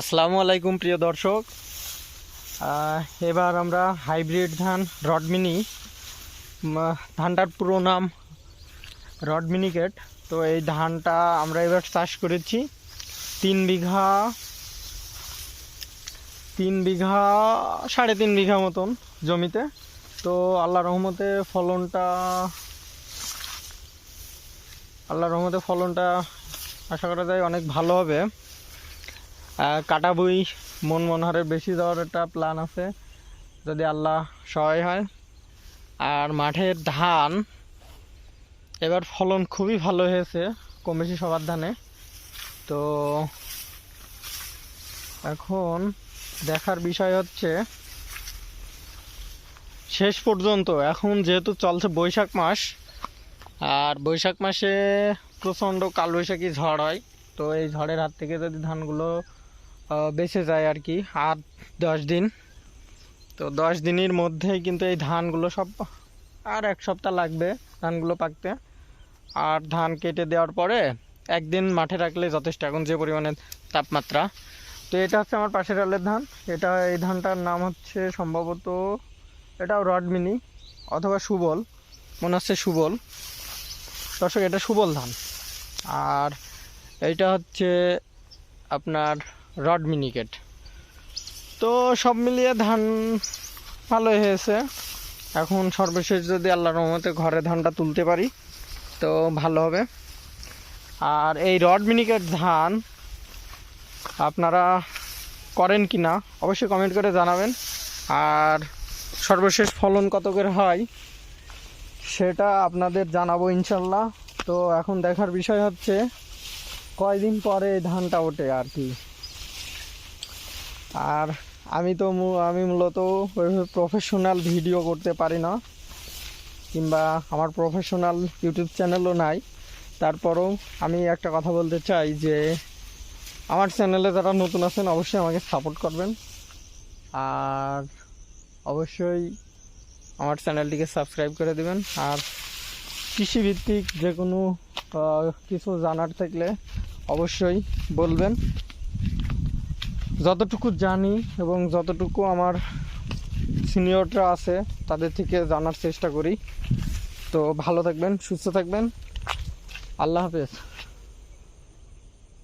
আসসালামু আলাইকুম প্রিয় দর্শক। এবার আমরা হাইব্রিড ধান রডমিনি ধানটার পুরো নাম রডমিনিকেট। তো এই ধানটা আমরা এবার চাষ করেছি তিন বিঘা তিন বিঘা, সাড়ে তিন বিঘা মতন জমিতে। তো আল্লাহ রহমতে ফলনটা আল্লাহ রহমতে ফলনটা আশা করা যায় অনেক ভালো হবে। কাটা বই মন মনোহরের বেশি দেওয়ার একটা প্ল্যান আছে। যদি আল্লাহ সহায় হয়। আর মাঠের ধান, এবার ফলন খুবই ভালো হয়েছে, কম বেশি সবার ধানে। তো এখন দেখার বিষয় হচ্ছে, শেষ পর্যন্ত, এখন যেহেতু চলছে বৈশাখ মাস, আর বৈশাখ মাসে প্রচণ্ড কালবৈশাখী ঝড় হয়। তো এই ঝড়ের হাত থেকে যদি ধানগুলো বেঁচে যায় আর কি, আট, দশ দিন। তো দশ দিনের মধ্যেই কিন্তু এই ধানগুলো সব, আর এক সপ্তাহ লাগবে ধানগুলো পাকতে। আর ধান কেটে দেওয়ার পরে একদিন মাঠে রাখলে যথেষ্ট, এখন যে পরিমাণে তাপমাত্রা। তো এটা হচ্ছে আমার পাশের আলের ধান। এটা, এই ধানটার নাম হচ্ছে সম্ভবত, এটাও রডমিনি অথবা সুবল, মনে হচ্ছে সুবল। দর্শক, এটা সুবল ধান। আর এইটা হচ্ছে আপনার রড মিনিকেট। তো সব মিলিয়ে ধান ভালোই হয়েছে। এখন সর্বশেষ যদি আল্লাহর রহমতে ঘরে ধানটা তুলতে পারি, তো ভালো হবে। আর এই রড মিনিকেট ধান আপনারা করেন কি না, অবশ্যই কমেন্ট করে জানাবেন। আর সর্বশেষ ফলন কত করে হয়, সেটা আপনাদের জানাব ইনশাল্লাহ। তো এখন দেখার বিষয় হচ্ছে, কয়দিন পরে ধানটা ওঠে আর কি? আর আমি তো আমি মূলত ওইভাবে প্রফেশনাল ভিডিও করতে পারি না, কিংবা আমার প্রফেশনাল ইউটিউব চ্যানেলও নাই। তারপরেও আমি একটা কথা বলতে চাই যে, আমার চ্যানেলে যারা নতুন আছেন অবশ্যই আমাকে সাপোর্ট করবেন। আর অবশ্যই আমার চ্যানেলটিকে সাবস্ক্রাইব করে দেবেন। আর কৃষিভিত্তিক যে কোনো কিছু জানার থাকলে অবশ্যই বলবেন। যতটুকু জানি এবং যতটুকু আমার সিনিয়ররা আছে, তাদের থেকে জানার চেষ্টা করি। তো ভালো থাকবেন, সুস্থ থাকবেন। আল্লাহ হাফেজ।